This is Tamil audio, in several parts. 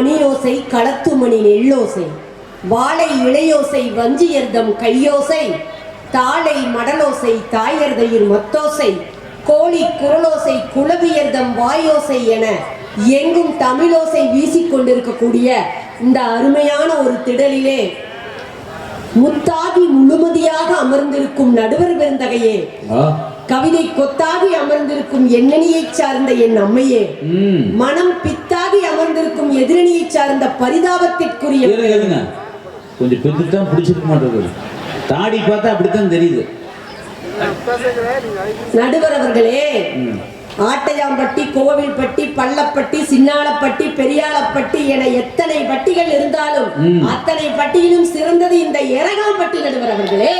மணியோசை களத்து மணி நெல்லோசை வாழை இளையோசை வஞ்சியர்தம் கையோசை தாளை மடலோசை தாயர்தயிர் மத்தோசை கோழி குரலோசை குளவியர்தம் வாயோசை என எங்கும் தமிழோசை வீசிக்கொண்டிருக்கக்கூடிய இந்த அருமையான ஒரு திடலிலே முத்தாகி முழுமதியாக அமர்ந்திருக்கும் நடுவர் பெருந்தகையே கவிதை கொத்தாகி அமர்ந்திருக்கும் எண்ணணியைச் சார்ந்த என் அம்மையே. மனம் பித்தாகி அமர்ந்திருக்கும் எதிரணியைச் சார்ந்த பரிதாபத்திற்குரிய. கொஞ்சம் பெருத்தான் பிடிச்சிருக்க மாட்டேங்குது தாடி பார்த்தா அப்படித்தான் தெரியுது நடுவர் அவர்களே. ஆட்டையாம்பட்டி கோவில்பட்டி பள்ளப்பட்டி சின்னாளப்பட்டி பெரியாளப்பட்டி என எத்தனை பட்டிகள் இருந்தாலும். அத்தனை பட்டியிலும் சிறந்தது இந்த எரகாம்பட்டி நடுவர் அவர்களே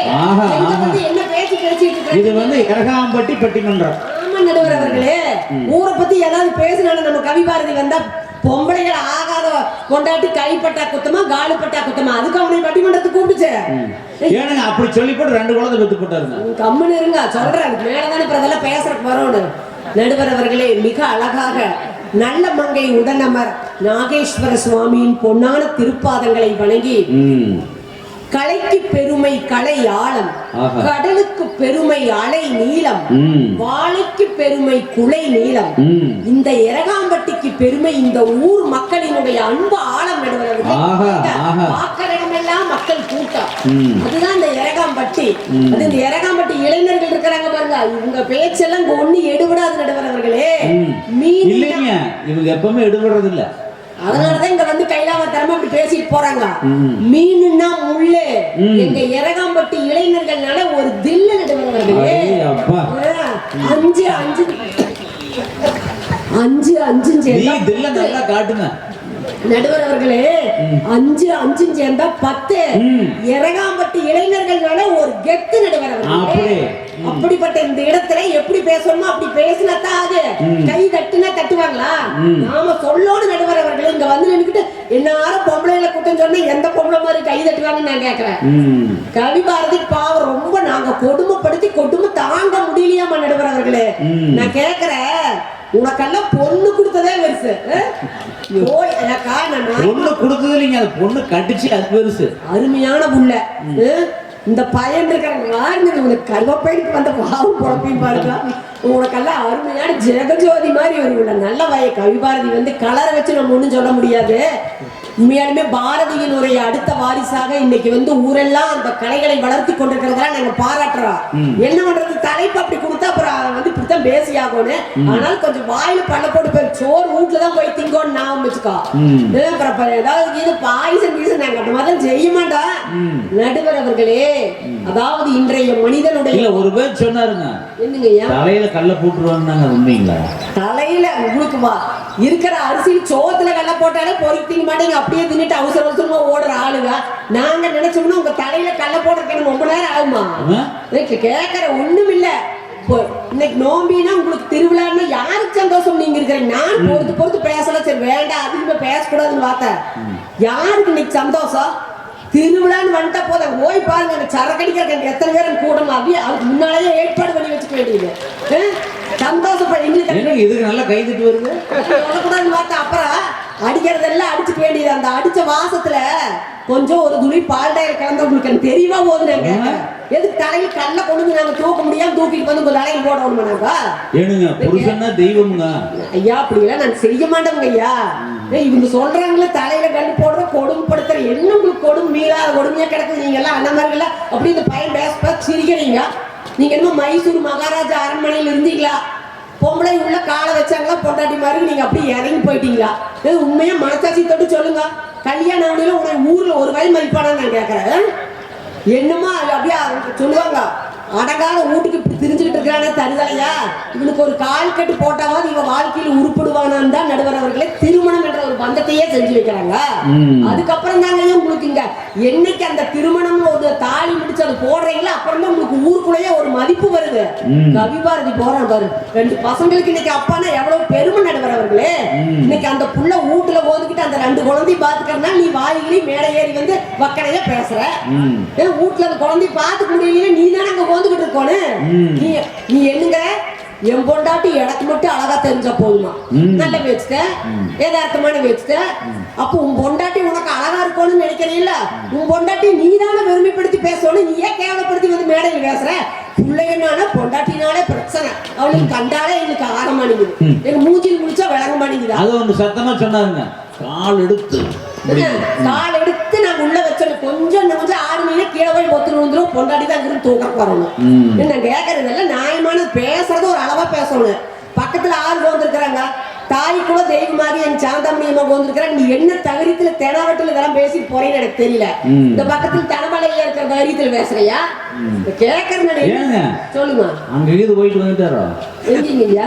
என்ன பேச்சு பேசிட்டு இது வந்து இரகாம்பட்டி பட்டிமன்றம். ஆமா நடுவர் அவர்களே ஊரை பத்தி ஏதாவது பேசினாலும் நம்ம கவி பாரதி வந்தா பொம்பளைகள் ஆகாத கொண்டாட்டி கைப்பட்டா குத்தமா காலுப்பட்டா குத்தமா? அதுக்கு அவனை பட்டிமன்றத்துக்கு கூப்பிடுச்சு ஏனுங்க அப்படி சொல்லி போட்டு ரெண்டு குழந்தை பெத்து போட்டாருங்க. கம்முன்னு இருங்க சொல்றேன். மேலதானே அப்புறம் அதெல்லாம் பேசுறதுக்கு வரணும் நடுவர் அவர்களே மிக அழகாக நல்ல மங்கை உடனமர் நாகேஸ்வர சுவாமியின் பொன்னான திருப்பாதங்களை வணங்கி. கலைக்கு பெருமை கலை ஆழம். கடலுக்கு பெருமை அலை நீளம். வாழைக்கு பெருமை குலை நீளம். இந்த எரகாம்பட்டிக்கு பெருமை இந்த ஊர் மக்களினுடைய அன்பு ஆழம் நடுவர்கள் மக்கள் கூட்டம். அதுதான் இந்த எரகாம்பட்டி. அது இந்த எரகாம்பட்டி இளைஞர்கள் இவங்க பேச்செல்லாம் இங்க ஒண்ணு எடுபடாது நடுவர் அவர்களே. மீன் இல்லைங்க. இவங்க எப்பவுமே எடுபடுறது இல்ல அதனாலதான் இங்க வந்து கைலாவத்தரமா இப்படி பேசிட்டு போறாங்க. மீனுன்னா முள்ளு. எங்க எரகாம்பட்டி இளைஞர்கள்னால ஒரு தில்லு நடுவர்களே அஞ்சு அஞ்சு. அஞ்சு அஞ்சு தில்ல நல்லா காட்டுங்க. நடுவர் அவர்களே அஞ்சு அஞ்சு சேர்ந்தா பத்து. ம். எரகாம்பட்டி இளைஞர்கள்னால ஒரு கெத்து நடுவர் அவர்களே. அப்படி. அப்படிப்பட்ட இந்த இடத்துல எப்படி பேசணுமோ அப்படி பேசினா தான் அது. கை தட்டுனா தட்டுவாங்களா. நாம சொல்லோடு நடுவர் அவர்களே இங்க வந்து நின்னுக்கிட்டு எல்லாரும் பொம்பளைல குற்றம் சொன்னா எந்த பொம்பளை மாதிரி கை தட்டுவாங்கன்னு நான் கேக்குறேன் ம். கவி பாரதி பாவம் ரொம்ப நாங்க கொடுமைப்படுத்தி கொடுமை தாங்க முடியலையாமா நடுவர் அவர்களே. நான் கேக்குறேன் உனக்கெல்லாம் பொண்ணு கொடுத்ததே பெருசு பொண்ணு கொடுத்தது இல்லைங்க அது பொண்ணு கட்டிச்சு அது பெருசு அருமையான புள்ள? இந்த பையன் இருக்கிற உங்களுக்கு உனக்கு கருவப்பைக்கு வந்த பாவம் குழப்பையும் உங்களுக்கு உனக்கெல்லாம் அருமையான ஜெகஜோதி மாதிரி ஒரு நல்ல வய கவிபாரதி வந்து கலரை வச்சு நம்ம ஒண்ணும் சொல்ல முடியாது. உண்மையாலுமே பாரதியினுடைய அடுத்த வாரிசாக இன்னைக்கு வந்து ஊரெல்லாம் அந்த கலைகளை வளர்த்தி கொண்டிருக்கிறதெல்லாம் நாங்க பாராட்டுறோம். என்ன பண்றது? தலைப்பு அப்படி கொடுத்தா அப்புறம் அதை வந்து இப்படித்தான் பேசி ஆகணும் ஆனால் கொஞ்சம் வாயில பல்ல போட்டு போய் சோறு வீட்டுல தான் போய் திங்கோன்னு நான் வச்சுக்கோ. அப்புறம் ஏதாவது இது பாயசம் கீசம் நாங்க அந்த மாதிரி செய்ய மாட்டோம். நடுவர் அவர்களே அதாவது இன்றைய மனிதனுடைய இல்ல ஒரு பேர் சொன்னாருங்க. என்னங்க தலையில கல்ல போட்டுருவாங்க உண்மைங்களா? தலையில உங்களுக்கு இருக்கிற அரிசி சோத்துல கல்ல போட்டாலே பொறுக்கி திங்க மாட்டீங்க அப்படியே தின்னுட்டு அவசர அவசரமா ஓடுற ஆளுங்க. நாங்க நினைச்சோம்னா உங்க தலையில கல்ல போடுறதுக்கு ரொம்ப நேரம் ஆகுமா? இன்னைக்கு கேட்கற ஒண்ணும் இல்ல. இன்னைக்கு நோம்பினா உங்களுக்கு திருவிழான்னா யாருக்கு சந்தோஷம் நீங்க இருக்கிறீங்க? நான் பொறுத்து பொறுத்து பேசலாம். சரி வேண்டாம் அதிகமா பேசக்கூடாதுன்னு பார்த்தேன் யாருக்கு இன்னைக்கு சந்தோஷம்? திருவிழான்னு வந்துட்டா போதும். போய் பாருங்க அந்த சரக்கடிக்கிறதுக்கு எத்தனை பேரும் கூடணும். அப்படியே அதுக்கு முன்னாலேயே ஏற்பாடு பண்ணி வச்சுக்க வேண்டியது? சந்தோஷப்பட. எங்களுக்கு இதுக்கு நல்லா கை தட்டு வருது? சொல்லக்கூடாதுன்னு பார்த்தா அப்புறம் அடிக்கிறதெல்லாம் அடிச்சுக்க வேண்டியது. அந்த அடிச்ச வாசத்துல கொஞ்சம் ஒரு துளி பால் டயர் கலந்து உங்களுக்கு தெரியவா போகுதுங்க எதுக்கு தலையில் கல்ல கொண்டு நாங்க தூக்க முடியாம தூக்கிட்டு வந்து உங்க தலையில் போடணும் நாங்க? ஏனுங்க புருஷன்னா தெய்வம்ங்க. ஐயா அப்படிலாம் நான் செய்ய மாட்டேங்க ஐயா. இவங்க சொல்றாங்களே தலையில கல் போடுற கொடுமைப்படுத்துற என்ன உங்களுக்கு கொடும்? மீளாத கொடுமையா கிடக்குது? நீங்க எல்லாம் அண்ணன் அப்படி இந்த பையன் பேச பேச சிரிக்கிறீங்க. நீங்க என்ன மைசூர் மகாராஜா அரண்மனையில் இருந்தீங்களா? பொம்பளை உள்ள காலை வச்சாங்களா பொண்டாட்டி மாதிரி நீங்க அப்படியே இறங்கி போயிட்டீங்களா? இது உண்மையா மனசாட்சி தொட்டு சொல்லுங்க. கல்யாணம் ஆகலையில உன ஊர்ல ஒரு வயல் மதிப்பானா நான் கேட்கறேன். என்னமா அது அப்படியே சொல்லுவாங்க அடங்காத வீட்டுக்கு திரிஞ்சுக்கிட்டு இருக்கிறானே தருதலையா இவனுக்கு ஒரு கால் கட்டு போட்டாவது இவன் வாழ்க்கையில் உருப்படுவானான்னு தான் நடுவர் அவர்களே திருமணம் என்ற ஒரு பந்தத்தையே செஞ்சு வைக்கிறாங்க. அதுக்கப்புறம் தாங்க உங்களுக்கு இங்க என்னைக்கு அந்த திருமணம் ஒரு தாலி முடிச்சு அது போடுறீங்களோ அப்புறம் தான் உங்களுக்கு ஊருக்குள்ளேயே ஒரு மதிப்பு வருது ம். கவி பாரதி போறான் பாரு ரெண்டு பசங்களுக்கு இன்னைக்கு அப்பானா எவ்வளவு பெருமை நடுவர் அவர்களே. இன்னைக்கு அந்த புள்ள வீட்டுல ஓதுக்கிட்டு அந்த ரெண்டு குழந்தையும் பாத்துக்கிறனா நீ வாயிலே மேலே ஏறி வந்து வக்கனையா பேசுற. ஏன் வீட்டுல அந்த குழந்தைய பார்த்துக்க முடியலையே நீ தானே அங்க ஓந்துகிட்டு இருக்கோனு ம். நீ நீ என்னங்க? என் பொண்டாட்டி எனக்கு மட்டும் அழகா தெரிஞ்சா போதுமா. நல்ல வச்சுட்ட ஏதார்த்தமான வச்சுட்ட அப்போ உன் பொண்டாட்டி உனக்கு அழகா இருக்கணும்னு நினைக்கிறீல்ல? உன் பொண்டாட்டி நீ தானே பெருமைப்படுத்தி பேசணும் நீ ஏன் கேவலப்படுத்தி வந்து மேடையில் பேசுற? பிள்ளைங்கனால பொண்டாட்டினாலே பிரச்சனை. அவளுக்கு கண்டாலே எங்களுக்கு ஆக மாட்டேங்குது. எங்க மூஞ்சில் முடிச்சா விளங்க மாட்டேங்குதா? அது ஒன்று சத்தமா சொன்னாருங்க. கால் எடுத்து. கால் எடுத்து நாங்க உள்ள வச்சோம் கொஞ்சம் கொஞ்சம் ஆறு மணி கீழே போய் ஒத்து விழுந்துரும் பொண்டாட்டி தான் இருந்து தூக்க வரணும். நான் கேட்கறதல்ல நியாயமான பேசுறது ஒரு அளவா பேசணும். பக்கத்துல ஆள் வந்திருக்கிறாங்க. தாய் கூட தெய்வம் மாதிரி என் சாந்தாமணியம்மா வந்திருக்கிறாங்க நீ என்ன தகுதித்துல தெனாவட்டில் இதெல்லாம் பேசிட்டு போறேன்னு எனக்கு தெரியல. இந்த பக்கத்துல தனமலையில இருக்கிற தைரியத்துல பேசுறியா? கேட்கறேன் ஏங்க? சொல்லுங்க அங்க இது போயிட்டு வந்துட்டாரோ? எங்கீங்க ஐயா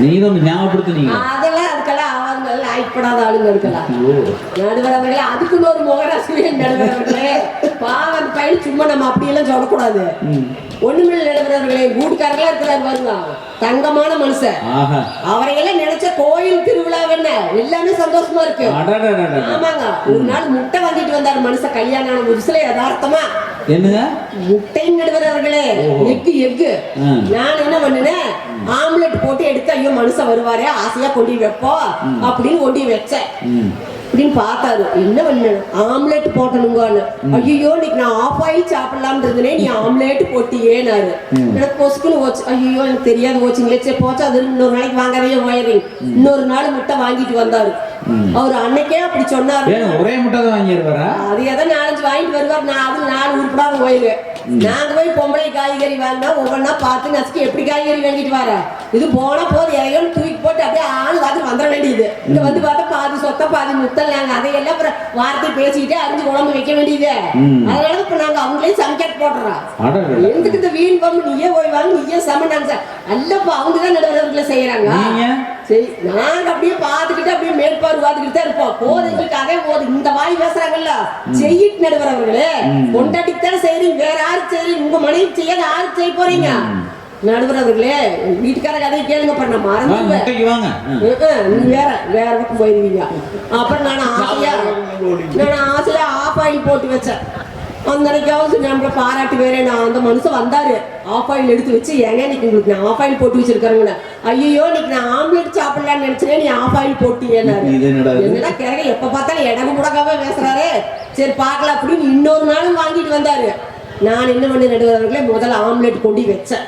நீங்க தான் ஞாபகப்படுத்துனீங்க. அதெல்லாம் அதுக்கெல்லாம் எல்லாம் ஆய்ப்படாத ஆளுங்க இருக்கலாம் ஐயோ. நடுவரவர்களே அதுக்குன்னு ஒரு முகராசிரியர் நடுவரவர்களே. பாவம் அந்த பையன் சும்மா நம்ம அப்படியெல்லாம் சொல்லக்கூடாது. ஒண்ணுமில்ல நடுவரவர்களே வீட்டுக்காரங்களா இருக்கிறார் வருங்க தங்கமான மனுஷன். அவரையெல்லாம் நினைச்ச கோயில் திருவிழா என்ன எல்லாமே சந்தோஷமா இருக்கு. ஆமாங்க. ஒரு நாள் முட்டை வாங்கிட்டு வந்தாரு மனுஷன் கல்யாணம் ஆன புதுசுல யதார்த்தமா. என்னங்க? முட்டை நடுவரவர்களே. Egg egg. நான் என்ன பண்ணினேன்? ஆம்லெட் போட்டு எடுத்து ஐயோ மனுஷன் வருவாரே ஆசையா கொண்டு வைப்போம் அப்படின்னு கொண்டு வச்சேன். அப்படின்னு பார்த்தாரு. என்ன பண்ண ஆம்லெட் போட்டணுங்கன்னு. ஐயோ இன்னைக்கு நான் ஆஃப் ஆயில் சாப்பிடலாம்னு இருந்தேனே நீ ஆம்லெட் போட்டியேனாரு. எனக்கு பொசுக்குன்னு ஓச்சு. ஐயோ எனக்கு தெரியாது ஓச்சுங்களே சரி போச்சு அது இன்னொரு நாளைக்கு வாங்காதே வயரிங் இன்னொரு நாள் முட்டை வாங்கிட்டு வந்தாரு. அவர் அன்னைக்கே அப்படி சொன்னாரு. ஒரே முட்டை தான் வாங்கிடுவாரா அது எதை நாலஞ்சு வாங்கிட்டு வருவார். நான் அது நாலு உருப்படாத கோயில். நாங்க போய் பொம்பளை காய்கறி வாங்கினா ஒவ்வொன்றா பார்த்து நசுக்கி எப்படி காய்கறி வாங்கிட்டு வர? இது போனா போது எதையோன்னு தூக்கி போட்டு அப்படியே ஆளு பார்த்து வந்துட வேண்டியது. இங்க வந்து பார்த்தா பாதி சொத்த பாதி முத்தல் நாங்க. அதையெல்லாம் அப்புறம் வார்த்தை பேசிக்கிட்டு அரிஞ்சு குழம்பு வைக்க வேண்டியது. அதனால இப்ப நாங்க அவங்களே சமைக்க போடுறோம். எதுக்கு இந்த வீண் பம்பு நீயே போய் வாங்க நீயே சமைனாங்க அல்லப்பா அவங்க தான் நடுவர்களை செய்யறாங்க. நீங்க? சரி நாங்க அப்படியே பார்த்துக்கிட்டு அப்படியே மேற்பார்வை பார்த்துக்கிட்டு தான் இருப்போம். போது எங்களுக்கு அதே போது இந்த வாய் பேசுறாங்கல்ல செய்யிட்டு நடுவரவர்களே பொண்டாட்டிக்கு தானே செய்றீங்க வேற யாரு செய்றீங்க உங்க மனைவி செய்யாத யாரு செய்ய போறீங்க? நடுவரவர்களே வீட்டுக்கார கதையை கேளுங்க பண்ண மறந்து வேற வேற பக்கம் போயிருவீங்க. அப்புறம் நான் ஆசையா நான் ஆசையா ஆஃப் ஆயில் போட்டு வச்சேன். அந்த அன்னைக்காவது நம்மள பாராட்டு வேற நான் அந்த மனுஷன் வந்தாரு. ஆஃப் ஆயில் எடுத்து வச்சு ஏங்க இன்னைக்கு உங்களுக்கு நான் ஆஃப் ஆயில் போட்டு வச்சிருக்காருங்க ஐயோ இன்னைக்கு நான் ஆம்லெட் சாப்பிடலாம்னு நினைச்சேன் நீ ஆஃப் ஆயில் இது என்னடா கிழங்க எப்ப பார்த்தாலும் இடகு முடக்காவே பேசுறாரு. சரி பார்க்கலாம் அப்படின்னு இன்னொரு நாளும் வாங்கிட்டு வந்தாரு. நான் என்ன பண்ணி நடுவர்களே முதல்ல ஆம்லெட் கொண்டு வச்சேன்.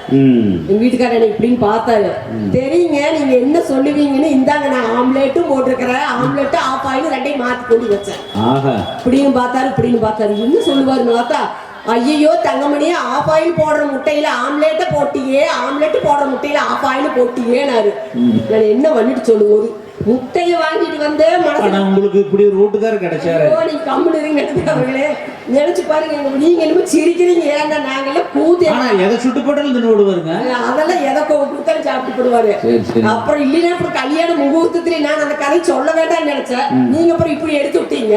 எங்க வீட்டுக்காரர் என்னை இப்படின்னு பார்த்தாரு. தெரியுங்க நீங்க என்ன சொல்லுவீங்கன்னு இந்தாங்க நான் ஆம்லேட்டும் போட்டிருக்கிறேன். ஆம்லேட்டும் ஆஃப் ஆயில் ரெண்டையும் மாத்தி கொண்டு வச்சேன். ஆஹா. இப்படியும் பார்த்தாரு இப்படின்னு பார்த்தாரு. என்ன சொல்லுவாருன்னு பார்த்தா ஐயோ தங்கமணியே ஆஃப் ஆயில் போடுற முட்டையில ஆம்லேட்டை போட்டியே ஆம்லெட் போடுற முட்டையில ஆஃப் ஆயில் போட்டியேனாரு. நான் என்ன பண்ணிட்டு சொல்லுவோம் முட்டையை வாங்கிட்டு வந்து மனசு உங்களுக்கு இப்படி ஒரு வீட்டுக்காரர் கிடைச்சாரு. ஐயோ, நீ கம்முனு இருங்க அவர்களே. நினைச்சு பாருங்க நீங்க என்னமோ சிரிக்கிறீங்க ஏன்னா நாங்கெல்லாம் கூத்தி ஆனா எதை சுட்டு போட்டாலும் தின்னு விடுவாருங்க. அதெல்லாம் எதை கொ- கொடுத்தாலும் சாப்பிட்டு போடுவாரு. அப்புறம் இல்லைன்னா அப்புறம் கல்யாண முகூர்த்தத்துல நான் அந்த கதை சொல்ல வேண்டாம்னு நினைச்சேன். நீங்க அப்புறம் இப்படி எடுத்து விட்டீங்க.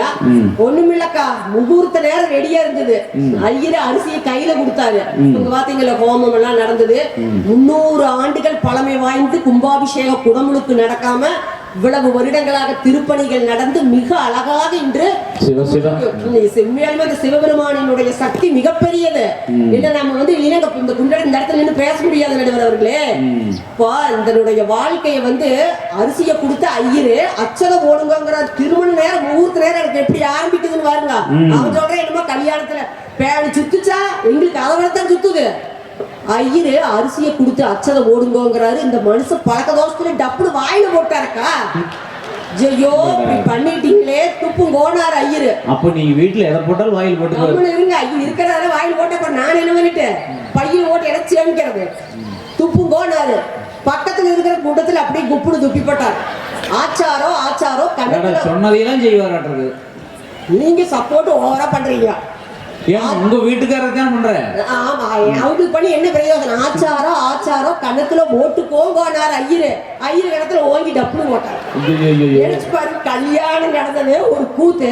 ஒண்ணுமில்லக்கா முகூர்த்த நேரம் ரெடியா இருந்தது. ஐயர் அரிசியை கையில கொடுத்தாரு. உங்க பாத்தீங்களா ஹோமம் எல்லாம் நடந்தது. முன்னூறு ஆண்டுகள் பழமை வாய்ந்து கும்பாபிஷேக குடமுழுக்கு நடக்காம இவ்வளவு வருடங்களாக திருப்பணிகள் நடந்து மிக அழகாக இன்று உண்மையாலுமே அந்த சிவபெருமானினுடைய சக்தி மிகப்பெரியது. இல்ல நம்ம வந்து இல்லைன்னா இந்த- இந்த குண்டட இந்த இடத்துல நின்று பேச முடியாது நடுவர் அவர்களே. இப்போ இதனுடைய வாழ்க்கையை வந்து அரிசியை கொடுத்த ஐயரு அச்சதை ஓடுங்கிற திருமண நேரம் முகூர்த்த நேரம் எனக்கு எப்படி ஆரம்பிக்குதுன்னு பாருங்க. அவன் சொல்றேன் என்னமோ கல்யாணத்துல சுத்துச்சா? எங்களுக்கு அதை தான் சுத்துது. ஐயரு அரிசியை கொடுத்து அச்சதை ஓடுங்கோங்கிறாரு. இந்த மனுஷன் பழக்க தோஷத்துல டப்புனு வாயில போட்டாருக்கா? ஐயோ இப்படி பண்ணிட்டீங்களே துப்பும் கோனார் ஐயரு. அப்ப நீங்க வீட்டுல எதை போட்டாலும் வாயில் போட்டுக்குவாரு கம்முனு இருங்க ஐயோ இருக்கிறதால வாயில் போட்ட அப்புறம் நான் என்ன பண்ணிட்டேன்? பையன் ஓட்டு எனக்கு சேமிக்கிறது? துப்பும் கோனாரு பக்கத்துல இருக்கிற கூட்டத்துல அப்படியே குப்புனு துப்பி போட்டார். ஆச்சாரோ ஆச்சாரோ கணக்குல சொன்னதையெல்லாம் செய்வாராட்டுறது. நீங்க சப்போர்ட் ஓவரா பண்றீங்க. ஏன் உங்க வீட்டுக்காரர் தான் பண்ற? ஆமா அவங்களுக்கு பண்ணி என்ன பிரயோஜனம்? ஆச்சாரோ ஆச்சாரோ கணக்குல ஓட்டுக்கோங்கோனார் ஐயரு. ஐயரு கிணத்துல ஓங்கி டப்புனு போட்டார். நினைச்சு பாரு கல்யாணம் நடந்ததே ஒரு கூத்து.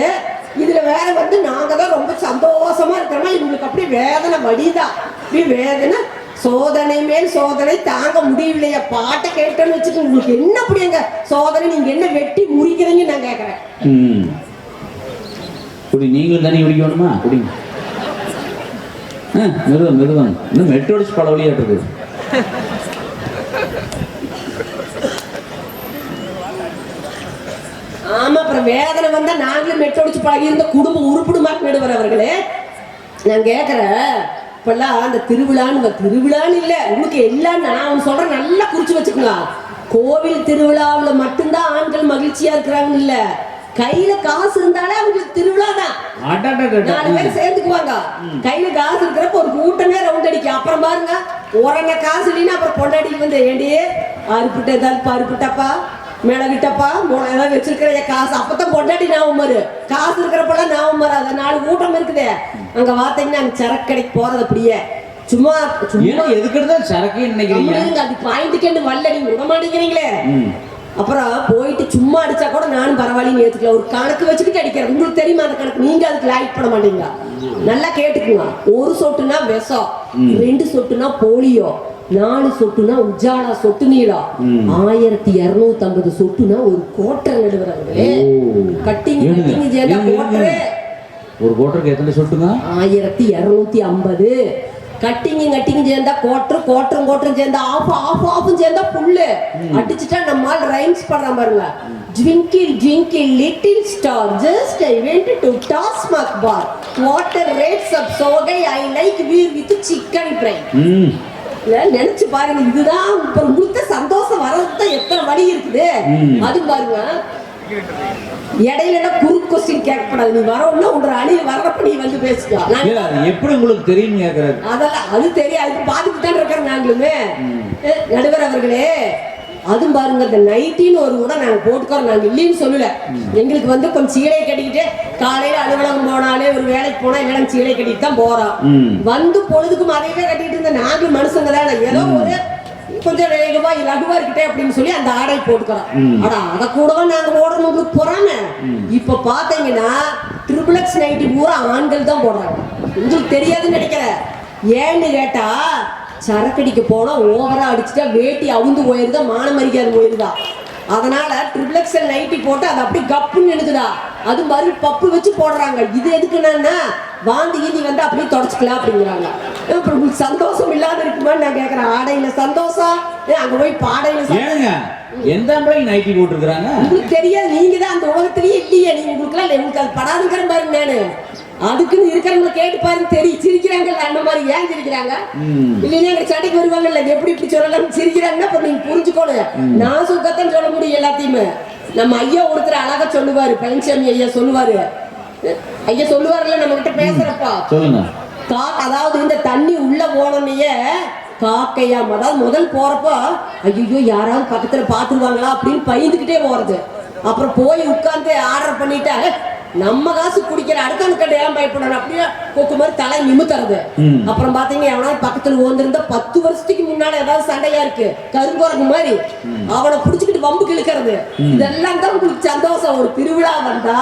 இதுல வேற வந்து நாங்க தான் ரொம்ப சந்தோஷமா இருக்கிறோமா? இவங்களுக்கு அப்படியே வேதனை வடிதான் அப்படியே வேதனை சோதனை மேல் சோதனை தாங்க முடியலையா பாட்டை கேட்டோன்னு வச்சுட்டு உங்களுக்கு என்ன அப்படிங்க சோதனை நீங்க என்ன வெட்டி முறிக்கிறீங்கன்னு நான் கேக்குறேன். ம். குடி நீங்களும் தண்ணி குடிக்கணுமா? குடிங்க. மிருதம் மிருதம் இன்னும் மெட்டு அடிச்சு பல வழியாட்டு ஆமா அப்புறம் வேதனை வந்தா நாங்களும் மெட்டடிச்சு பழகி இருந்த குடும்பம் உருப்பிடுமா போயிடுவார் அவர்களே. நான் கேட்கறேன் இப்பெல்லாம் அந்த திருவிழான்னு திருவிழான்னு இல்லை. உங்களுக்கு எல்லாம் நான் சொல்றேன் நல்லா குறிச்சு வச்சுக்கலாம். கோவில் திருவிழாவில் மட்டும்தான் ஆண்கள் மகிழ்ச்சியாக இருக்கிறாங்கன்னு இல்லை. கையில காசு இருந்தாலே அவங்களுக்கு திருவிழா தான். நாலு பேர் சேர்ந்துக்குவாங்க. கையில காசு இருக்கிறப்ப ஒரு கூட்டமே ரவுண்ட் அடிக்கும். அப்புறம் பாருங்க உரங்க காசு இல்லைன்னா அப்புறம் பொண்டாடி வந்து ஏண்டி அறுப்புட்ட ஏதாவது பருப்புட்டப்பா மிளகிட்டப்பா மொள ஏதாவது வச்சிருக்கிற காசு. அப்பதான் பொண்டாடி ஞாபகம் வரு காசு இருக்கிறப்பெல்லாம் ஞாபகம் வராது. நாலு கூட்டம் இருக்குதே. அங்க பார்த்தீங்கன்னா அங்க சரக்கு கடைக்கு போறது அப்படியே. சும்மா சும்மா. ஏன்னா எதுக்குதான் சரக்கு கம்முனு அது பாயிண்ட்டுக்கு வரல நீங்க விட மாட்டேங்கிறீங்களே. அப்புறம் போயிட்டு சும்மா அடிச்சா கூட நானும் பரவாயில்லைன்னு ஏத்துக்கலாம் ஒரு கணக்கு வச்சுக்கிட்டு அடிக்கிறேன் உங்களுக்கு தெரியுமா அந்த கணக்கு? நீங்க அதுக்கு லைக் பண்ண மாட்டீங்க நல்லா கேட்டுக்குங்க. ஒரு சொட்டுனா விஷம் ரெண்டு சொட்டுனா போலியோ நாலு சொட்டுனா உஜாலா சொட்டு நீளம். ஆயிரத்தி இருநூத்தி ஐம்பது சொட்டுனா ஒரு கோட்டை நடுவரங்களே ஓ. Cutting cutting கோட்டரே. ஒரு கோட்டருக்கு எத்தனை சொட்டுங்க? ஆயிரத்தி இரநூத்தி ஐம்பது. கட்டிங்கும் கட்டிங்கும் சேர்ந்தா கோட்டரும் கோட்டரும் கோட்டரும் சேர்ந்தா ஆஃப் ஆஃப் ஆஃபும் சேர்ந்தா புல்லு அடிச்சுட்டா நம்மால் ரைம்ஸ் பண்றான் பாருங்க. Twinkle twinkle little star just I went to Tasmac bar water rates up so high I like beer with chicken fry நினைச்சு பாருங்க இதுதான் இப்ப உங்களுக்கு சந்தோஷம் வர்றதுக்கு எத்தனை வழி இருக்குது. அது பாருங்க இடையில எல்லாம் குறு கொஸ்டின் கேட்கப்படாது நீ வரணும்னா உன்ற அணி நீ வந்து பேசிக்கோ. அது எப்படி உங்களுக்கு தெரியும் கேக்குறாரு. அதெல்லாம் அது தெரியும் அதுக்கு பாத்துட்டு தான் இருக்கிறோம் நாங்களுமே நடுவர் அவர்களே அதுவும் பாருங்க இந்த நைட்டின்னு ஒரு கூட நாங்க போட்டுக்கிறோம். நாங்க இல்லைன்னு சொல்லல. எங்களுக்கு வந்து கொஞ்சம் சீலை கட்டிக்கிட்டு காலையில அலுவலகம் போனாலே ஒரு வேலைக்கு போனா எல்லாம் சீலை கட்டிட்டு தான் போறோம். வந்து பொழுதுக்கும் அதையவே கட்டிட்டு இருந்த நாங்களும் மனுஷங்க தானே. ஏதோ ஒரு கொஞ்சம் வேகமா லகுவா இருக்கட்டே அப்படின்னு சொல்லி அந்த ஆடை போட்டுக்கிறோம். ஆனா அத கூடவா நாங்க போடுறோம் உங்களுக்கு பொறாம. இப்ப பாத்தீங்கன்னா ட்ரிபிள் எக்ஸ் நைட்டி பூரா ஆண்கள் தான் போடுறாங்க. உங்களுக்கு தெரியாதுன்னு நினைக்கிறேன். ஏன்னு கேட்டா சரக்கடிக்க போனா ஓவரா அடிச்சுட்டா வேட்டி அவுந்து போயிருதா மான மரிக்காது போயிருதா? அதனால ட்ரிபிள் எக்ஸல் நைட்டி போட்டு அது அப்படியே கப்புன்னு நினைக்குதா அது மாதிரி பப்பு வச்சு போடுறாங்க. இது எதுக்குன்னா வாந்தி கீந்தி வந்து அப்படியே தொடச்சிக்கலாம் அப்படிங்கிறாங்க. அப்புறம் உங்களுக்கு சந்தோஷம் இல்லாத இருக்குமான்னு நான் கேட்கறேன் ஆடையில சந்தோஷம்? அங்க போய் பாடையில? ஏனுங்க எந்த ஆம்பளைக்கு நைட்டி போட்டிருக்கிறாங்க? உங்களுக்கு தெரியாது நீங்க தான் அந்த உலகத்திலேயே இல்லையே. நீங்க உங்களுக்குலாம் உங்களுக்கு அது படாதுங்கிற பாருங்க நானு. அதுக்குன்னு இருக்கிறவங்க கேட்டு பாருங்க தெரியும் சிரிக்கிறாங்கல்ல அந்த மாதிரி ஏன் சிரிக்கிறாங்க. இல்லைன்னா எங்க சண்டைக்கு வருவாங்கல்ல எப்படி இப்படி சொல்லலாம் சிரிக்கிறாங்கன்னா அப்ப நீங்க புரிஞ்சுக்கணும் நான் சுகத்தான் சொல்ல முடியும் எல்லாத்தையுமே. நம்ம ஐயா ஒருத்தர் அழகா சொல்லுவாரு பழனிசாமி ஐயா சொல்லுவாரு. ஐயா சொல்லுவாருல்ல நம்ம கிட்ட பேசுறப்பா. சொல்லுங்க. கா அதாவது இந்த தண்ணி உள்ள போனோன்னே காக்கையாம் அதாவது முதல் போறப்போ ஐயோ யாராவது பக்கத்துல பாத்துருவாங்களா அப்படின்னு பயந்துக்கிட்டே போறது. அப்புறம் போய் உட்கார்ந்து ஆர்டர் பண்ணிட்டா நம்ம காசு குடிக்கிற அடுத்தவங்க கண்டு ஏன் பயப்படணும்? அப்படியே கொக்கு மாதிரி தலை நிமித்துறது. அப்புறம் பாத்தீங்க எவனாவது பக்கத்துல ஓந்திருந்தா பத்து வருஷத்துக்கு முன்னால ஏதாவது சண்டையா இருக்கு. கருங்குரங்கு மாதிரி. அவனை புடிச்சுக்கிட்டு வம்பு கிழக்கிறது. இதெல்லாம் தான் உங்களுக்கு சந்தோஷம். ஒரு திருவிழா வந்தா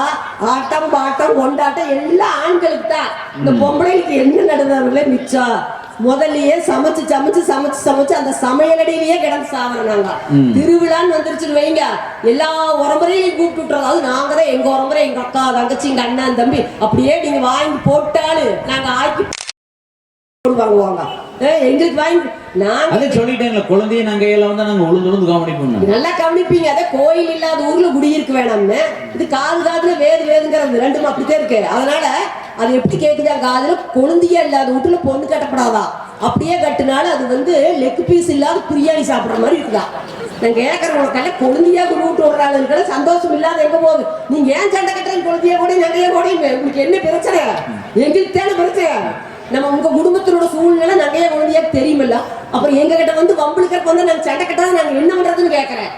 ஆட்டம் பாட்டம் கொண்டாட்டம் எல்லாம் ஆண்களுக்கு தான். இந்த பொம்பளைக்கு என்ன நடந்தவர்களே மிச்சம். முதல்லயே சமைச்சு சமைச்சு சமைச்சு சமைச்சு அந்த சமையலடியிலேயே கிடந்து சாவறோம் நாங்க. திருவிழான்னு வந்துருச்சுன்னு வைங்க. எல்லா உரம்பரையும் கூப்பிட்டு விட்டுறோம். அது நாங்க தான் எங்க உரம்பரை எங்க அக்கா தங்கச்சி எங்க அண்ணன் தம்பி அப்படியே நீங்க வாங்கி போட்டாலும் நாங்க ஆக்கி வாங்குவாங்க ஏ, எங்களுக்கு வாங்கி நாங்க அதை சொல்லிட்டேன்ல குழந்தைய நாங்க கையில வந்து நாங்க உளுந்து உளுந்து பண்ணோம் நல்லா கவனிப்பீங்க. அதே கோயில் இல்லாத ஊர்ல குடியிருக்க வேணாம்னு. இது காது காதுல வேது வேதுங்கிறது ரெண்டும் அப்படித்தான் இருக்கு. அதனால அது எப்படி கேக்குதா காதுல? கொழுந்தியா இல்லாத வீட்டுல பொண்ணு கட்டப்படாதா? அப்படியே கட்டினாலும் அது வந்து லெக் பீஸ் இல்லாத பிரியாணி சாப்பிடுற மாதிரி இருக்குதா? நான் கேட்கறவங்களுக்கெல்லாம் கொழுந்தியா விட்டு விடுறாளுக்கெல்லாம் சந்தோஷம் இல்லாத எங்க போகுது? நீங்க ஏன் சண்டை கட்டுறீங்க? கொழுந்தியா கூட நகையா கூட? உங்களுக்கு என்ன பிரச்சனை? எங்களுக்கு தானே பிரச்சனை? நம்ம உங்க குடும்பத்தினோட சூழ்நிலை நகைய குழந்தையா தெரியுமில்ல. அப்புறம் எங்க கிட்ட வந்து வம்பளுக்கு வந்து நாங்க சண்டை கட்டாத நாங்க என்ன பண்றதுன்னு கேக்குறேன்.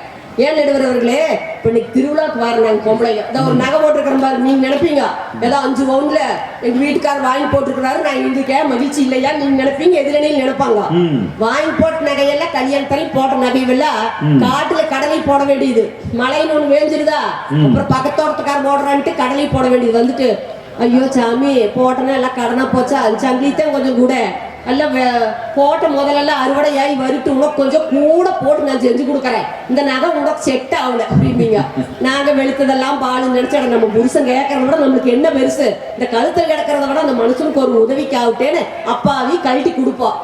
ஏன் நடுவர் அவர்களே இப்ப இன்னைக்கு திருவிழாக்கு வார நாங்க பொம்பளைங்க. ஏதோ ஒரு நகை போட்டிருக்கிறோம் பாரு நீங்க நினைப்பீங்க. ஏதோ அஞ்சு பவுன்ல எங்க வீட்டுக்காரர் வாங்கி போட்டிருக்கிறாரு. நான் இருக்கேன் மகிழ்ச்சி இல்லையா? நீங்க நினைப்பீங்க எதிரணியில் நினைப்பாங்க. வாங்கி போட்ட நகையெல்லாம் கல்யாணத்தரையும் போட்ட நகையெல்லாம் காட்டுல கடலை போட வேண்டியது. மழைன்னு ஒண்ணு வேஞ்சிருதா? அப்புறம் பக்கத்தோட்டத்துக்கார போடுறான்ட்டு கடலை போட வேண்டியது. வந்துட்டு ஐயோ சாமி போட்டனா எல்லாம் கடனா போச்சா அது சங்கிலித்தான் கொஞ்சம் கூட எல்லாம் போட்ட முதல்ல அறுவடை ஆகி வருட்டு உனக்கு கொஞ்சம் கூட போட்டு நான் செஞ்சு கொடுக்குறேன் இந்த நகை உனக்கு செட் ஆகல அப்படிம்பீங்க நாங்க வெளுத்ததெல்லாம் பாலு நினைச்சோட நம்ம புருஷன் கேட்கறத விட நம்மளுக்கு என்ன பெருசு இந்த கழுத்தில் கிடக்கிறத விட அந்த மனுஷனுக்கு ஒரு உதவிக்கு ஆகிட்டேன்னு அப்பாவி கழட்டி கொடுப்போம்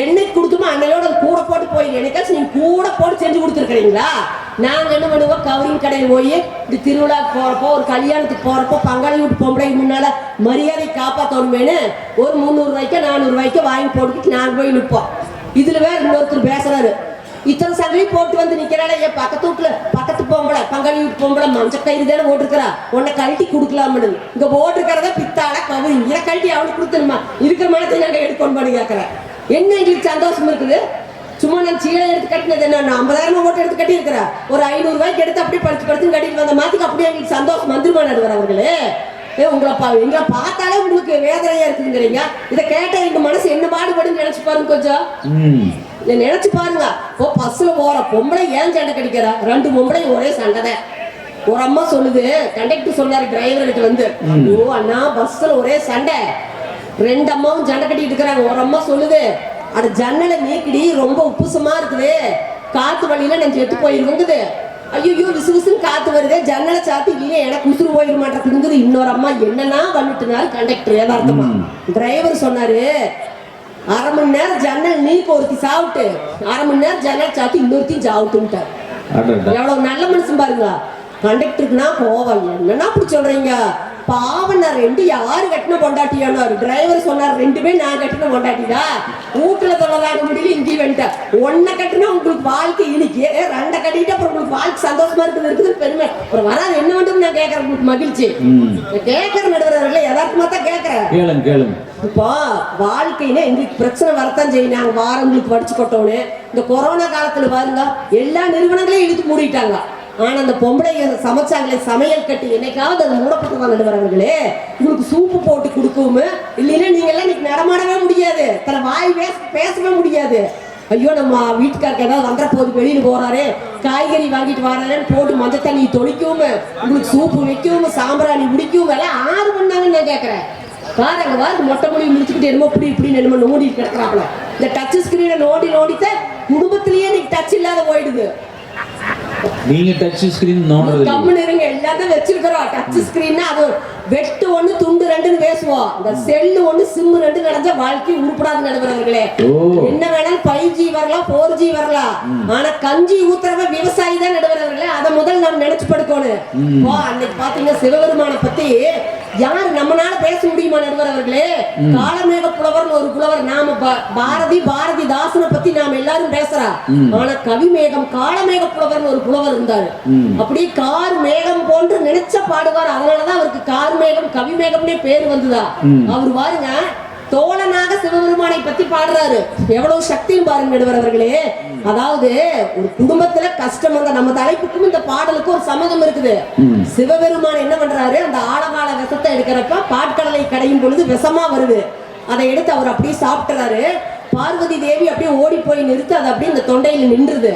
என்னைக்கு கொடுத்துமோ அன்னையோட அது கூட போட்டு போய் என்னைக்காச்சும் நீங்க கூட போட்டு செஞ்சு கொடுத்துருக்குறீங்களா? நாங்க என்ன பண்ணுவோம் கவரிங் கடையில் போய் இப்படி திருவிழாக்கு போறப்போ ஒரு கல்யாணத்துக்கு போறப்போ பங்காளி வீட்டு பொம்பளைக்கு முன்னால மரியாதை காப்பாற்றணுமேனு ஒரு முந்நூறு ரூபாய்க்கு நானூறு வாங்கி போட்டுக்கிட்டு நாங்க போய் நிற்போம் இதுல வேற இன்னொருத்தர் பேசுறாரு. இத்தனை சங்கிலி போட்டு வந்து நிக்கிறாளே என் பக்கத்து வீட்டுல பக்கத்து பொம்பளை பங்காளி வீட்டு பொம்பளை மஞ்ச கயிறு தானே போட்டிருக்கிறா. உன்னை கழட்டி கொடுக்கலாம்னு. இங்க போட்டிருக்கிறத பித்தாள கவரி இதை கழட்டி அவனுக்கு கொடுத்துருமா இருக்கிற மனத்தை நாங்க எடுக்கணும் பண்ணி கேட்கறேன் என்ன எங்களுக்கு சந்தோஷம் இருக்குது? சும்மா நான் சீலை எடுத்து கட்டினது என்ன? நான் ஐம்பதாயிரம் போட்டு எடுத்து கட்டி இருக்கிறேன் ஒரு ஐநூறு ரூபாய்க்கு எடுத்து அப்படியே படுத்து படுத்து கட்டிட்டு வந்த மாத்துக்கு அப்படியே எங்களுக்கு சந்தோஷம். வந்துருமா நடுவர் அவர்களே. ஏ உங்களை பா எங்களை பார்த்தாலே உங்களுக்கு வேதனையா இருக்குங்கிறீங்க இதை கேட்டா எங்க மனசு என்ன பாடுபடுன்னு நினைச்சு பாருங்க கொஞ்சம். இதை நினைச்சு பாருங்க. இப்போ பஸ்ல போற பொம்பளை ஏன் சண்டை கடிக்கிறா? ரெண்டு பொம்பளை ஒரே சண்டை தான். ஒரு அம்மா சொல்லுது கண்டக்டர் சொன்னாரு டிரைவர்கிட்ட வந்து ஐயோ அண்ணா பஸ்ல ஒரே சண்டை. ரெண்டு அம்மாவும் சண்டை கட்டிட்டு இருக்கிறாங்க. ஒரு அம்மா சொல்லுது அட ஜன்னலை நீக்கிடி ரொம்ப உப்புசமா இருக்குது. காத்து வழியில நான் செத்து போயிருக்குங்குது ஐயோ விசு விசுன்னு காத்து வருது. ஜன்னலை சாத்தி இல்லையே எனக்கு உசுறு போயிட மாட்டேங்குது இன்னொரு அம்மா என்னன்னா பண்ணிட்டுனாரு கண்டக்டர் யதார்த்தமா. டிரைவர் சொன்னாரு அரை மணி நேரம் ஜன்னல் நீக்கு ஒருத்தி சாப்பிட்டு அரை மணி நேரம் ஜன்னல் சாத்தி இன்னொருத்தையும் சாப்பிட்டுட்டார் எவ்வளவு நல்ல மனுஷன் பாருங்க கண்டக்டருக்குனா கோவம். என்னன்னா அப்படி சொல்றீங்க? பாவம் நான் ரெண்டு யாரு கட்டின பொண்டாட்டியானாரு டிரைவர் சொன்னார் ரெண்டுமே நான் கட்டின பொண்டாட்டிதா வீட்டுல தொலைதாக முடியல இங்கேயும் வந்துட்டேன். ஒன்ன கட்டினா உங்களுக்கு வாழ்க்கை இனிக்கு ரெண்டை கட்டிட்டு அப்புறம் உங்களுக்கு வாழ்க்கை சந்தோஷமா இருக்குது இருக்குது பெருமை. அப்புறம் வராது என்ன வேண்டும் நான் கேட்கறேன் உங்களுக்கு மகிழ்ச்சி. கேட்கற நடுவர்கள் யதார்த்தமா தான் கேட்கறேன். கேளுங்க கேளுங்க. இப்போ வாழ்க்கையில எங்களுக்கு பிரச்சனை வரத்தான் செய்யும் நாங்க வாரங்களுக்கு படிச்சு கொட்டோன்னு இந்த கொரோனா காலத்துல பாருங்க எல்லா நிறுவனங்களையும் இழுத்து மூடிட்டாங்க. ஆனா அந்த பொம்பளைங்க சமைச்சாங்களே சமையல் கட்டி என்னைக்காவது அது மூடப்பட்டு தான் நடுவரவர்களே இவங்களுக்கு சூப்பு போட்டு கொடுக்கவும் இல்லைன்னா நீங்க எல்லாம் இன்னைக்கு நடமாடவே முடியாது. தலை வாய் பேச பேசவே முடியாது. ஐயோ நம்ம வீட்டுக்காருக்கு ஏதாவது வந்துற போது வெளியில் போறாரு காய்கறி வாங்கிட்டு வராருன்னு போட்டு மஞ்சள் தண்ணி தொளிக்கவும் உங்களுக்கு சூப்பு வைக்கவும் சாம்பிராணி முடிக்கவும் எல்லாம் ஆறு பண்ணாங்கன்னு நான் கேட்கறேன் பாருங்க பாருங்க மொட்டை மொழி முடிச்சுக்கிட்டு என்னமோ இப்படி இப்படி என்னமோ நோண்டி கிடக்குறாப்புல. இந்த டச் ஸ்கிரீனை நோண்டி நோண்டித்தான் குடும்பத்திலேயே இன்னைக்கு டச் இல்லாத போயிடுது. நீங்க டச் ஸ்கிரீன் நோண்டுறது இல்லையா? கம்முன்னு இருங்க எல்லாத்தையும் வச்சிருக்கிறோம் டச் ஸ்கிரீன்னா அது வெட்டு ஒண்ணு துண்டு ரெண்டுன்னு பேசுவோம். இந்த செல்லு ஒண்ணு சிம்மு ரெண்டு நடந்தா வாழ்க்கை உருப்படாது நடுவர்களே என்ன வேணாலும் ஃபைவ் ஜி வரலாம் ஃபோர் ஜி வரலாம். ஆனா கஞ்சி ஊத்துறவ விவசாயி தான் நடுவர்களே அதை முதல் நாம் நினைச்சு படுக்கணும். அன்னைக்கு பாத்தீங்கன்னா சிவபெருமானை பத்தி யார் நம்மனால பேச முடியுமா நடுவர் அவர்களே காலமேக புலவர்னு ஒரு புலவர் நாம பாரதி பாரதி தாசனை பத்தி நாம எல்லாரும் பேசுறா. ஆனா கவிமேகம் காலமேக புலவர்னு ஒரு புலவர் இருந்தாரு. அப்படியே கார் மேகம் போன்று நினைச்ச பாடுவார் அதனாலதான் அவருக்கு கார் மேகம் கவிமேகம்னே பேர் வந்ததா. அவர் பாருங்க தோழனாக சிவபெருமானை பத்தி பாடுறாரு. எவ்வளவு சக்தியும் பாருங்க நடுவர் அவர்களே. அதாவது ஒரு குடும்பத்துல கஷ்டம் வந்த நம்ம தலைப்புக்கும் இந்த பாடலுக்கும் ஒரு சம்மதம் இருக்குது. சிவபெருமான் என்ன பண்றாரு? அந்த ஆழகால விஷத்தை எடுக்கிறப்ப பாட்கடலை கடையும் பொழுது விஷமா வருது. அதை எடுத்து அவர் அப்படியே சாப்பிட்டுறாரு. பார்வதி தேவி அப்படியே ஓடி போய் நிறுத்து அது அப்படியே இந்த தொண்டையில நின்றுது.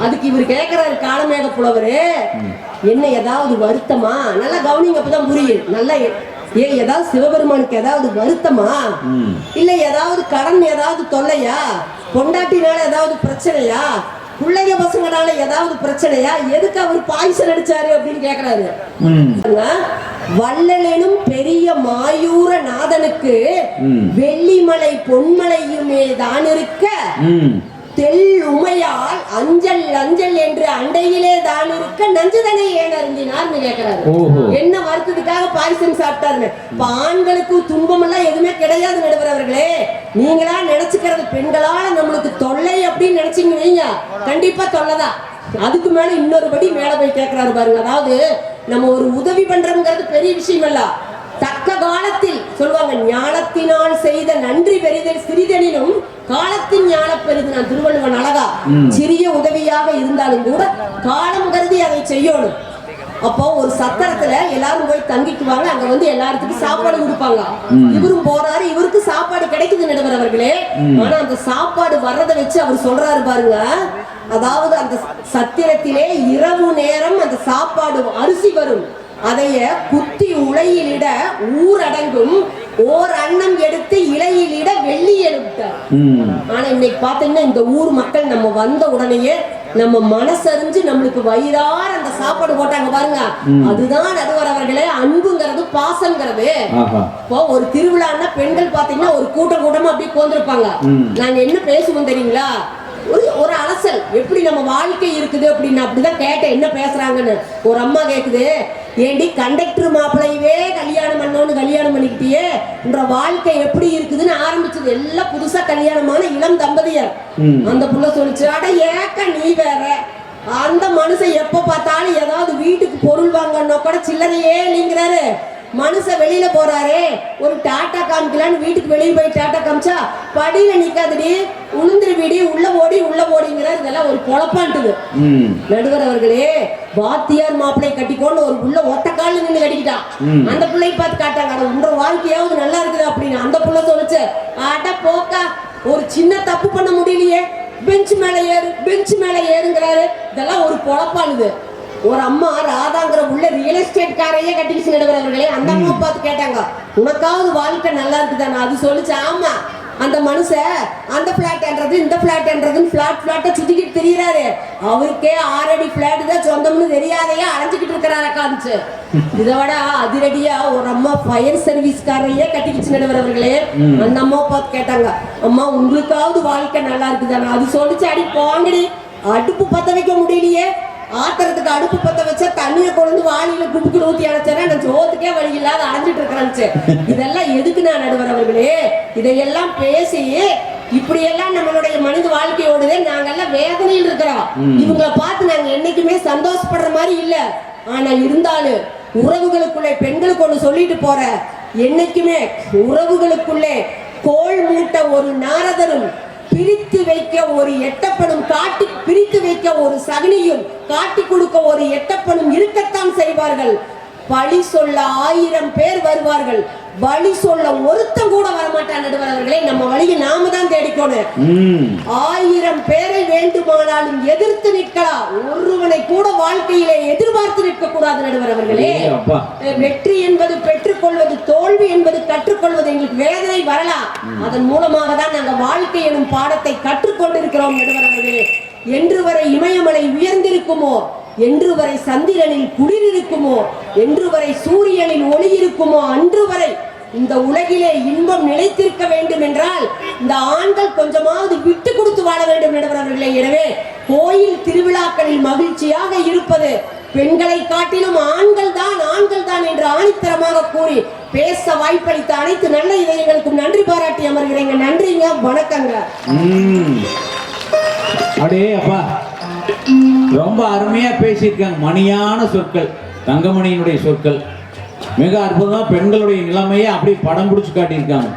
அதுக்கு இவர் கேட்கிறாரு காலமேக புலவரு என்ன ஏதாவது வருத்தமா? நல்லா கவனிங்க அப்பதான் புரியும் நல்லா ஏ- ஏதாவது சிவபெருமானுக்கு ஏதாவது வருத்தமா. இல்ல ஏதாவது கடன் ஏதாவது தொல்லையா? பொண்டாட்டினால ஏதாவது பிரச்சனையா? பிள்ளைங்க பசங்கனால ஏதாவது பிரச்சனையா? எதுக்கு அவர் பாய்ச்சல் அடிச்சாரு அப்படின்னு கேக்குறாரு. வள்ளலெனும் பெரிய மாயூர நாதனுக்கு. வெள்ளிமலை பொன்மலையுமே தான் இருக்க. ம் தெள் உமையால் அஞ்சல் அஞ்சல் என்று அண்டையிலே தான் இருக்க நஞ்சுதனை ஏன் அருந்தினார்னு கேக்குறாரு ஓஹோ. என்ன வருத்தத்துக்காக பாரிசம் சாப்பிட்டாருன்னு ஆண்களுக்கு துன்பம் எல்லாம் எதுவுமே கிடையாது நடுவர் அவர்களே. நீங்களா நினைச்சுக்கிறது பெண்களால நம்மளுக்கு தொல்லை அப்படின்னு நினைச்சீங்க வைங்க. கண்டிப்பா தொல்லைதான். அதுக்கு மேல இன்னொரு படி மேல போய் கேக்குறாரு பாருங்க. அதாவது நம்ம ஒரு உதவி பண்றோம்ங்கிறது பெரிய விஷயம் இல்ல தக்க காலத்தில் சொல்லுவாங்க ஞானத்தினால் செய்த நன்றி பெரிதல் சிறிதெனினும் காலத்தின் ஞான பெரிது நான் திருவள்ளுவன் அழகா. சிறிய உதவியாக இருந்தாலும் கூட காலம் கருதி அதை செய்யணும். அப்போ ஒரு சத்திரத்துல எல்லாரும் போய் தங்கிக்குவாங்க அங்க வந்து எல்லாத்துக்கும் சாப்பாடு கொடுப்பாங்க. இவரும் போறாரு இவருக்கு சாப்பாடு கிடைக்குது நடுவர் அவர்களே. ஆனா அந்த சாப்பாடு வர்றதை வச்சு அவர் சொல்றாரு பாருங்க. அதாவது அந்த சத்திரத்திலே இரவு நேரம் அந்த சாப்பாடு அரிசி வரும். அதைய குத்தி உலையிலிட ஊரடங்கும் ஓர் அன்னம் எடுத்து இலையிலிட வெள்ளி எடுத்தார். ஆனா இன்னைக்கு பாத்தீங்கன்னா இந்த ஊர் மக்கள் நம்ம வந்த உடனேயே நம்ம மனசறிஞ்சு நம்மளுக்கு வயிறார அந்த சாப்பாடு போட்டாங்க பாருங்க. அதுதான் நடுவர் அவர்களே அன்புங்கிறது பாசங்கிறது இப்போ ஒரு திருவிழான்னா பெண்கள் பாத்தீங்கன்னா ஒரு கூட்டம் கூட்டமா அப்படியே கோந்திருப்பாங்க. நாங்க என்ன பேசுவோம் தெரியுங்களா? ஒரு ஒரு அலசல். எப்படி நம்ம வாழ்க்கை இருக்குது அப்படின்னு அப்படிதான் கேட்டேன் என்ன பேசுறாங்கன்னு. ஒரு அம்மா கேக்குது ஏண்டி கண்டக்டர் மாப்பிள்ளையவே கல்யாணம் பண்ணோன்னு கல்யாணம் பண்ணிக்கிட்டியே? உன்ற வாழ்க்கை எப்படி இருக்குதுன்னு ஆரம்பிச்சது எல்லாம் புதுசா கல்யாணமான இளம் தம்பதியர். அந்த புள்ள சொல்லிச்சு அட ஏக்க நீ வேற. அந்த மனுஷன் எப்ப பார்த்தாலும் ஏதாவது வீட்டுக்கு பொருள் வாங்கணும்னா கூட சில்லறையே மனுஷன் வெளியில போறாரே. ஒரு டாட்டா காமிக்கலான்னு வீட்டுக்கு வெளியே போய் டாட்டா காமிச்சா படியில நிக்காதடி. உளுந்துரு வீடி உள்ள ஓடி உள்ள ஓடிங்கிறார் இதெல்லாம் ஒரு பொழப்பான்ட்டுது. நடுவர் அவர்களே வாத்தியார் மாப்பிளை கட்டிக்கொண்டு ஒரு புள்ள ஒத்த கால்ல நின்று கட்டிக்கிட்டான். அந்த பிள்ளையை பார்த்து காட்டாங்க அட உன்ற வாழ்க்கையாவது நல்லா இருக்குது அப்படின்னு அந்த புள்ள சொல்லுச்சு. அட போக்கா ஒரு சின்ன தப்பு பண்ண முடியலையே. பெஞ்ச் மேல ஏறு பெஞ்ச் மேல ஏறுங்கிறாரு. இதெல்லாம் ஒரு பொழப்பானுது. ஒரு அம்மா ராதாங்கிற உள்ள ரியல் எஸ்டேட் காரையே கட்டிக்கிச்சு நடுவர் அவர்களே அந்த அம்மா பார்த்து கேட்டாங்க உனக்காவது வாழ்க்கை நல்லா இருக்குதானே? அது சொல்லுச்சு ஆமா அந்த மனுஷன் அந்த பிளாட்ன்றது இந்த பிளாட்ன்றதுன்னு பிளாட் பிளாட்டை சுத்திக்கிட்டு திரியறாரு. அவருக்கே ஆறடி பிளாட் தான் சொந்தம்னு தெரியாதையே அலைஞ்சுக்கிட்டு இருக்கிறாரு காமிச்சு இதை விட அதிரடியா ஒரு அம்மா ஃபயர் சர்வீஸ்காரையே கட்டிக்கிச்சு நடுவர் அவர்களே அந்த அம்மா பார்த்து கேட்டாங்க அம்மா உங்களுக்காவது வாழ்க்கை நல்லா இருக்குதானே? அது சொல்லிச்சு அடி போங்கடி அடுப்பு பத்த வைக்க முடியலையே. ஆத்திரத்துக்கு அடுப்பு பத்த வச்சா தண்ணியை கொண்டு வாளியில குப்புக்கு ஊத்தி அடைச்சேன்னா நான் சோத்துக்கே வழி இல்லாத அடைஞ்சிட்டு இருக்கிறேன்ச்சு இதெல்லாம் எதுக்கு நான் நடுவர் அவர்களே? இதையெல்லாம் பேசி இப்படி எல்லாம் நம்மளுடைய மனித வாழ்க்கையோடதே நாங்கெல்லாம் வேதனையில் இருக்கிறோம். இவங்களை பார்த்து நாங்க என்னைக்குமே சந்தோஷப்படுற மாதிரி இல்ல. ஆனா இருந்தாலும் உறவுகளுக்குள்ளே பெண்களுக்கு ஒண்ணு சொல்லிட்டு போற என்னைக்குமே உறவுகளுக்குள்ளே கோள் மூட்ட ஒரு நாரதரும் பிரித்து வைக்க ஒரு எட்டப்பனும் காட்டி பிரித்து வைக்க ஒரு சகனியும் காட்டி கொடுக்க ஒரு எட்டப்பனும் இருக்கத்தான் செய்வார்கள். பழி சொல்ல ஆயிரம் பேர் வருவார்கள். வழி சொல்ல ஒருத்தன் கூட வரமாட்டான் நடுவர் அவர்களே. நம்ம வழியை நாம தான் தேடிக்கணும். ஆயிரம் பேரை வேண்டுமானாலும் எதிர்த்து நிற்கலாம். ஒருவனை கூட வாழ்க்கையிலே எதிர்பார்த்து நிற்க கூடாது நடுவர் அவர்களே. வெற்றி என்பது பெற்றுக்கொள்வது தோல்வி என்பது கற்றுக்கொள்வது எங்களுக்கு வேதனை வரலாம். அதன் மூலமாக தான் நாங்கள் வாழ்க்கை எனும் பாடத்தை கற்றுக்கொண்டிருக்கிறோம் நடுவர் அவர்களே. என்று வரை இமயமலை உயர்ந்திருக்குமோ? என்று வரை சந்திரனில் குளிர் இருக்குமோ என்று வரை சூரியனில் ஒளி இருக்குமோ அன்று வரை இந்த உலகிலே இன்பம் நிலைத்திருக்க வேண்டும் என்றால் இந்த ஆண்கள் கொஞ்சமாவது விட்டு கொடுத்து வாழ வேண்டும் நடுவர் எனவே கோயில் திருவிழாக்களில் மகிழ்ச்சியாக இருப்பது பெண்களை காட்டிலும் ஆண்கள் தான் ஆண்கள் தான் என்று ஆணித்தரமாக கூறி பேச வாய்ப்பளித்த அனைத்து நல்ல இதயங்களுக்கும் நன்றி பாராட்டி அமர்கிறேங்க. நன்றிங்க. வணக்கங்க. ம் அடே அப்பா. ரொம்ப அருமையா பேசியிருக்காங்க. மணியான சொற்கள். தங்கமணியினுடைய சொற்கள். மிக அற்புதமாக பெண்களுடைய நிலைமையை அப்படியே படம் பிடிச்சு காட்டியிருக்காங்க.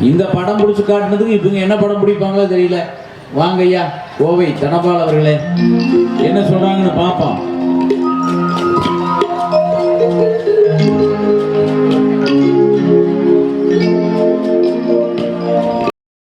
இந்த படம் பிடிச்சு காட்டினதுக்கு இவங்க என்ன படம் பிடிப்பாங்களோ தெரியல. வாங்க ஐயா கோவை தனபால் அவர்களே. என்ன சொல்றாங்கன்னு பார்ப்போம்.